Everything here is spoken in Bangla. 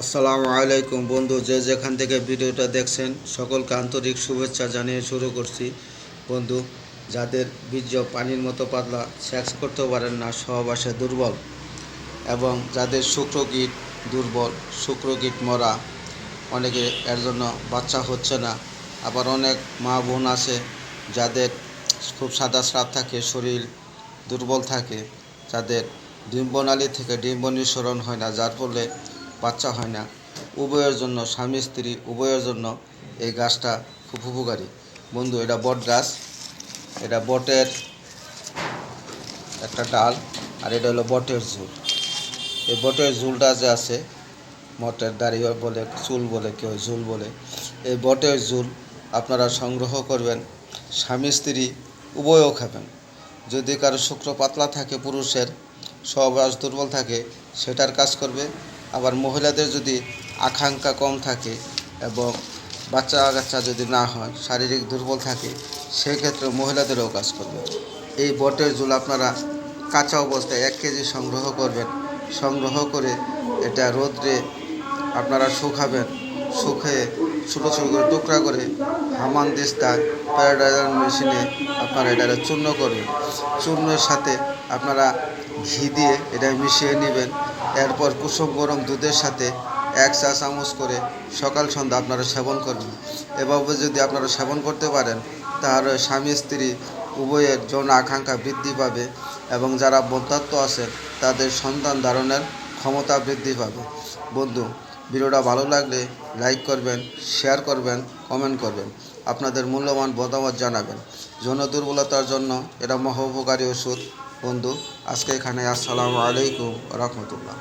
আসসালামু আলাইকুম বন্ধু, যে যেখান থেকে ভিডিওটা দেখছেন, সকলকে আন্তরিক শুভেচ্ছা জানিয়ে শুরু করছি। বন্ধু, যাদের বীর্য পানির মতো পাতলা, সেক্স করতে পারেন না, সহবাসে দুর্বল। এবং যাদের শুক্রকীট দুর্বল শুক্রকীট মরা, অনেকে এর জন্য বাচ্চা হচ্ছে না। আবার অনেক মা বোন আছে, যাদের খুব সাদা স্রাব থাকে, শরীর দুর্বল থাকে, যাদের ডিম্বনালী থেকে ডিম্ব নিঃসরণ হয় না, যার ফলে বাচ্চা হয় না। উভয়ের জন্য স্বামী স্ত্রী, উভয়ের জন্য এই গাছটা খুব উপকারী। বন্ধু, এটা বট গাছ। এটা বটের একটা ডাল আর এটা হলো বটের ঝুল। এই বটের ঝুলটা যে আছে, মটের দাড়ি বলে, চুল বলে, কেউ ঝুল বলে, এই বটের ঝুল আপনারা সংগ্রহ করবেন, স্বামী স্ত্রী উভয়ও খাবেন। যদি কারও শুক্র পাতলা থাকে, পুরুষের সহবাস দুর্বল থাকে, সেটার কাজ করবে। আবার মহিলাদের যদি আকাঙ্ক্ষা কম থাকে এবং বাচ্চা কাচ্চা যদি না হয়, শারীরিক দুর্বল থাকে, সেক্ষেত্রে মহিলাদেরও কাজ করবে। এই বটের ঝুল আপনারা কাঁচা অবস্থায় এক কেজি সংগ্রহ করবেন। সংগ্রহ করে এটা রোদ্রে আপনারা শুকাবেন। শুকিয়ে ছোটো ছোটো করে টুকরা করে হামান দিস্তায় প্যারাডাইজার মেশিনে আপনারা এটা চূর্ণ করবেন। চূর্ণের সাথে আপনারা ঘি দিয়ে এটা মিশিয়ে নেবেন। এরপর কুসুম গরম দুধের সাথে এক চা চামচ করে সকাল সন্ধ্যা আপনারা সেবন করবেন। এভাবে যদি আপনারা সেবন করতে পারেন, তাহলে স্বামী স্ত্রী উভয়ের যৌন আকাঙ্ক্ষা বৃদ্ধি পাবে এবং যারা বন্ধাত্ম আছেন, তাদের সন্তান ধারণের ক্ষমতা বৃদ্ধি পাবে। বন্ধু, ভিডিওটা ভালো লাগলে লাইক করবেন, শেয়ার করবেন, কমেন্ট করবেন। আপনাদের মূল্যবান মতামত জানাবেন। যৌন দুর্বলতার জন্য এটা মহা উপকারী ওষুধ। বন্ধু আজকে এখানে আসসালামু আলাইকুম রহমতুল্লাহ।